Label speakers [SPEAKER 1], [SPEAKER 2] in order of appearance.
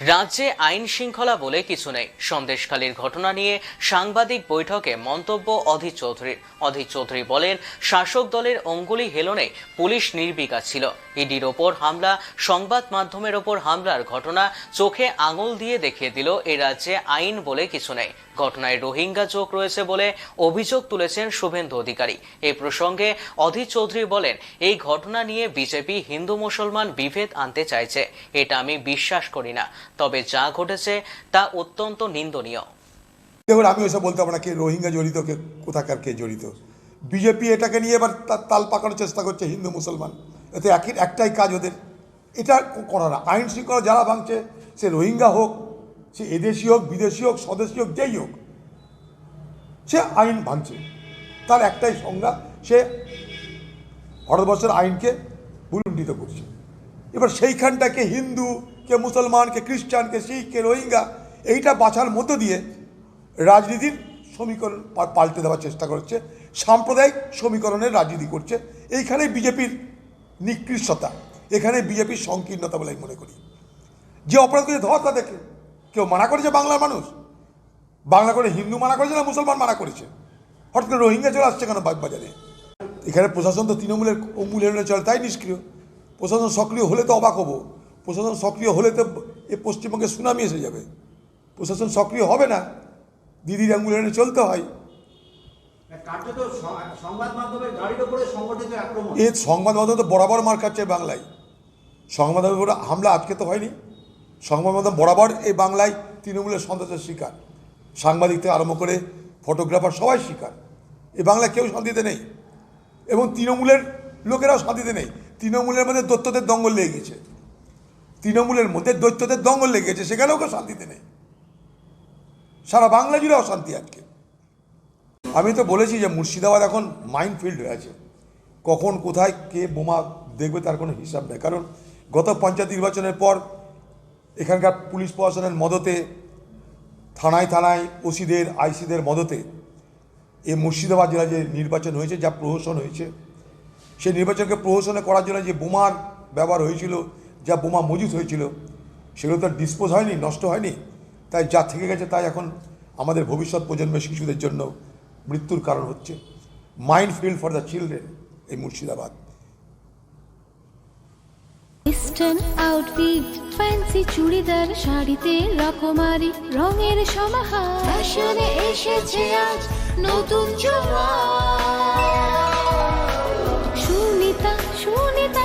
[SPEAKER 1] রাজ্যে আইন শৃঙ্খলা বলে কিছু নেই। সন্দেশখালীর ঘটনা নিয়ে সাংবাদিক বৈঠকে মন্তব্য অধীর চৌধুরীর অধীর চৌধুরী বলেন, শাসক দলের অঙ্গুলি হেলনে পুলিশ নির্বিকার ছিল। ইডির ওপর হামলা, সংবাদ মাধ্যমের ওপর হামলার ঘটনা চোখে আঙুল দিয়ে দেখিয়ে দিল এ রাজ্যে আইন বলে কিছু নেই। ঘটনায় রোহিঙ্গা চোখ রয়েছে বলে অভিযোগ তুলেছেন শুভেন্দু অধিকারী। এ প্রসঙ্গে অধীর চৌধুরী বলেন, এই ঘটনা নিয়ে বিজেপি হিন্দু মুসলমান বিভেদ আনতে চাইছে। এটা আমি বিশ্বাস করি না। তবে যা ঘটেছে তা অত্যন্ত নিন্দনীয়।
[SPEAKER 2] দেখুন, আমি ওসব বলতে পারব না কে রোহিঙ্গা জড়িত, কে কোথাকার, কে জড়িত। বিজেপি এটাকে নিয়ে এবার তাল পাকানোর চেষ্টা করছে হিন্দু, মুসলমান। এতে একই একটাই কাজ ওদের। এটা করা না। আইন শৃঙ্খলা যারা ভাঙছে, সে রোহিঙ্গা হোক, সে এদেশি হোক, বিদেশি হোক, স্বদেশী হোক, যেই হোক, সে আইন ভাঙছে। তার একটাই সংজ্ঞা, সে ভারতবর্ষের আইনকে ভুলুণ্ঠিত করছে। এবার সেইখানটাকে হিন্দু কে মুসলমান, কে খ্রিস্টান, কে শিখ, কে রোহিঙ্গা, এইটা বাছার মধ্য দিয়ে রাজনীতির সমীকরণ পাল্টে দেওয়ার চেষ্টা করছে, সাম্প্রদায়িক সমীকরণের রাজনীতি করছে। এইখানে বিজেপির নিকৃষ্টতা, এখানে বিজেপির সংকীর্ণতা বলে আমি মনে করি। যে অপরাধ করেছে ধর তাদেরকে কেউ মানা করেছে বাংলার মানুষ? বাংলা করে হিন্দু মানা করেছে না মুসলমান মানা করেছে? হঠাৎ করে রোহিঙ্গা চলে আসছে কেন বাগবাজারে এখানে প্রশাসন তো তৃণমূলের অমূল হেরণে চলে, তাই নিষ্ক্রিয়। প্রশাসন সক্রিয় হলে তো অবাক হব। প্রশাসন সক্রিয় হলে তো এ পশ্চিমবঙ্গে সুনামি এসে যাবে। প্রশাসন সক্রিয় হবে না দিদির হেরণে চলতে হয়।
[SPEAKER 3] স- সংবাদ
[SPEAKER 2] এ মাধ্যম তো বরাবর মার খাচ্ছে বাংলায়। সংবাদ মাধ্যমের হামলা আজকে তো হয়নি। সংবাদ মাধ্যম বরাবর এই বাংলায় তৃণমূলের সন্ত্রাসের শিকার। সাংবাদিক থেকে আরম্ভ করে ফটোগ্রাফার সবাই শিকার। এই বাংলায় কেউ শান্তিতে নেই। এবং তৃণমূলের লোকেরাও শান্তিতে নেই। তৃণমূলের মধ্যে দৈত্যদের দঙ্গল লেগে গেছে। তৃণমূলের মধ্যে দৈত্যদের দঙ্গল লেগে গেছে সেখানেও কেউ শান্তিতে নেই। সারা বাংলা জুড়ে অশান্তি আজকে। আমি তো বলেছি যে মুর্শিদাবাদ এখন মাইন্ড ফিল্ড হয়ে আছে। কখন, কোথায়, কে বোমা দেখবে তার কোনো হিসাব নেই। কারণ গত পঞ্চায়েত নির্বাচনের পর এখানকার পুলিশ প্রশাসনের মদতে, থানায় থানায় ওসিদের, আইসিদের মদতে এই মুর্শিদাবাদ জেলায় যে নির্বাচন হয়েছে, যা প্রহসন হয়েছে, সেই নির্বাচনকে প্রহসনে করার জন্য যে বোমার ব্যবহার হয়েছিল যা বোমা মজুত হয়েছিল, সেগুলো তো ডিসপোজ হয়নি, নষ্ট হয়নি। তাই যা থেকে গেছে তাই এখন আমাদের ভবিষ্যৎ প্রজন্মের শিশুদের জন্য মৃত্যুর কারণ হচ্ছে। Mind field for the children এই Murshidabad.
[SPEAKER 4] Western outfit fancy churidar, শাড়িতে রকমারি, রঙের সমাহার। ফ্যাশনে এসেছে আজ নতুন সুনিতা সুনিতা